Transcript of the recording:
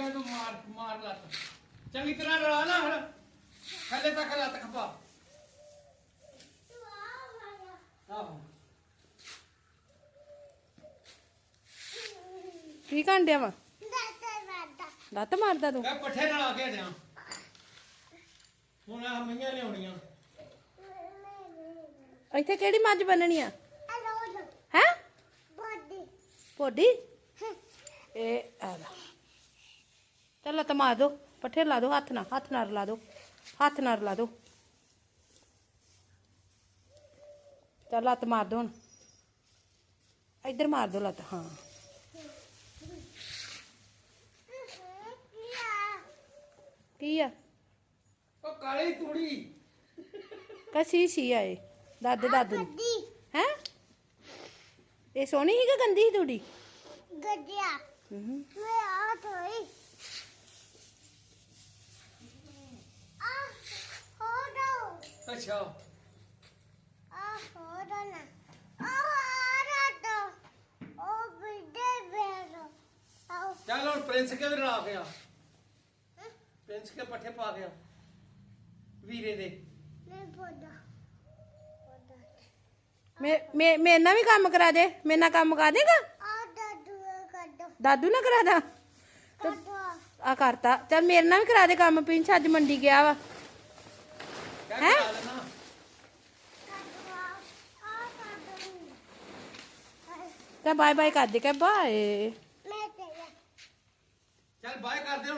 ਮਾਰ ਮਾਰ ਲੱਤ। ਚੰਗੀ ਤਰ੍ਹਾਂ ਰਲਾ ਨਾ ਹੁਣ। ਥੱਲੇ ਤੱਕ ਲੱਤ ਖਪਾ। ਆਹੋ। ਕੀ ਕਾਂਡਿਆ ਵਾ? ਲੱਤ ਮਾਰਦਾ ਤੂੰ। ਇਹ ਪੱਠੇ ਨਾਲ ਆ ਕੇ ਹਟਿਆ। ਹੁਣ ਆ ਮਈਆਂ ਲਿਆਉਣੀਆਂ। ਇੱਥੇ ਕਿਹੜੀ ਮੱਝ ਬੰਨਣੀ ਆ? ਹੈ? ਪੋਡੀ ਇਹ ਆ पहला तो मार दो पट्ठे ला दो हाथ ना हाथ ना रला दो हाथ ना ला दो। तो लत मार दो हूँ इधर मार दो लत हाँ। की है काली तूड़ी। कसी सी आए दादे दादू हैं? ये सोनी ही गंदी तूड़ी? अच्छा। चल हम प्रिंस के भी गया। प्रिंस के पा गया। वीरे दे मेरे मे, ना भी काम करा दे। मेरे ना काम करा देगा? दादू ना करा दा? तो आ करता। चल मेरे ना भी करा दे काम। पिंछ अज मंडी गया वा। है? हाँ। क्या बाय बाय कर दे क्या बाय। चल बाय कर दे